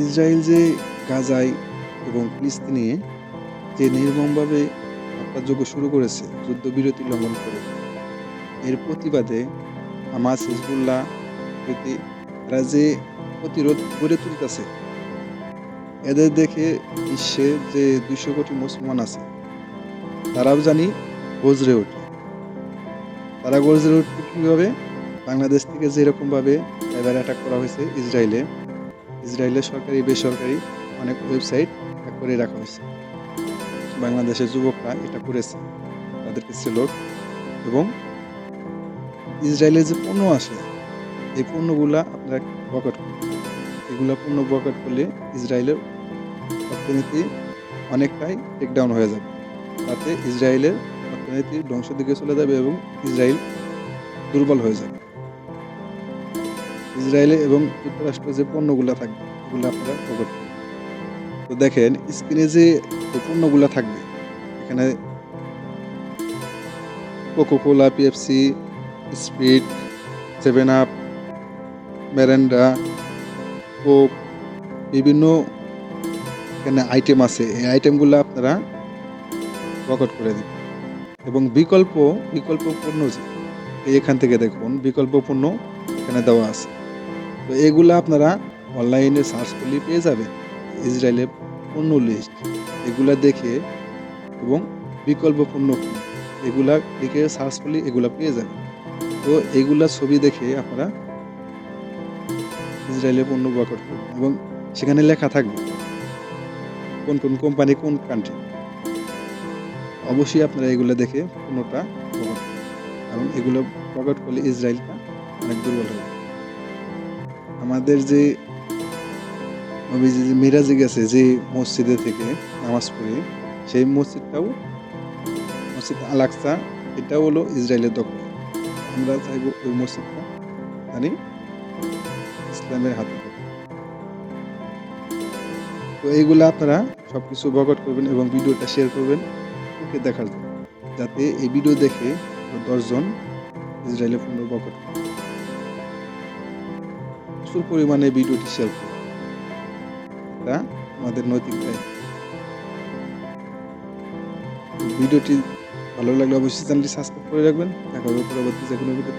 Israel যে গাজায় এবং ফিলিস্তিনে যে নির্মমভাবে হত্যাযজ্ঞ শুরু করেছে, যুদ্ধবিরতি লঙ্ঘন করে, এর প্রতিবাদে হামাস, হিজবুল্লাহ প্রতি এরা যে প্রতিরোধ গড়ে তুলতেছে, এদের দেখে বিশ্বে যে দুইশো কোটি মুসলমান আছে, তারাও জানি গজরে ওঠে। তারা গজরে উঠবে কীভাবে? বাংলাদেশ থেকে যেরকমভাবে এবার অ্যাটাক করা হয়েছে ইসরায়েলে ইসরায়েলের সরকারি, বেসরকারি অনেক ওয়েবসাইট হ্যাক করে রাখা হয়েছে। বাংলাদেশের যুবকরা এটা করেছে, তাদেরকে সেলোট এবং ইসরায়েলের যে পণ্য আসে, এই পণ্যগুলা আপনারা বয়কট করুন। এগুলা পণ্য বয়কট করলে ইসরায়েলের অর্থনীতি অনেকটাই টেকডাউন হয়ে যাবে। তাতে ইসরায়েলের অর্থনীতি ধ্বংসের দিকে চলে যাবে এবং ইসরায়েল দুর্বল হয়ে যাবে। ইসরায়েলে এবং যুক্তরাষ্ট্র যে পণ্যগুলো থাকবে, এগুলো আপনারা বয়কট করুন। তো দেখেন, স্ক্রিনে যে পণ্যগুলো থাকবে, এখানে Coca Cola PFC Speed Seven Up Mirinda Coke বিভিন্ন এখানে আইটেম আছে। এই আইটেমগুলো আপনারা প্রকট করে দিন। এবং বিকল্প বিকল্প পণ্য যে এখান থেকে দেখুন, বিকল্প পণ্য এখানে দেওয়া আছে। তো এগুলো আপনারা অনলাইনে সার্চ করলে পেয়ে যাবেন। ইসরায়েলের পণ্য লিস্ট এগুলা দেখে এবং বিকল্প পণ্য এগুলা দেখে সার্চ করলে এগুলা পেয়ে যাবেন। তো এইগুলা ছবি দেখে আপনারা ইসরায়েলের পণ্য বয়কট করবেন এবং সেখানে লেখা থাকবে কোন কোন কোম্পানি কোন কান্ট্রি অবশ্যই আপনারা এগুলো দেখে পণ্যটা বয়কট কারণ এগুলো বয়কট করলে ইসরায়েলটা অনেক দুর্বল হবে আমাদের যে মিরাজে গেছে, যে মসজিদে থেকে নামাজ পড়ে, সেই মসজিদটাও মসজিদ আলাক্সা এটাও হলো ইসরায়েলের দখল আমরা চাইব ওই মসজিদটা জানি ইসলামের হাতে। তো এইগুলো আপনারা সব কিছু বকট করবেন এবং ভিডিওটা শেয়ার করবেন, ওকে দেখার জন্য যাতে এই ভিডিও দেখে দশজন ইসরায়েলের পণ্য বকট করে। প্রচুর পরিমাণে ভিডিওটি শেয়ার করুন এটা আমাদের নৈতিক ভিডিওটি ভালো লাগলে অবশ্যই চ্যানেলটি সাবস্ক্রাইব করে রাখবেন। দেখা হবে পরবর্তী যে কোনো ভিডিও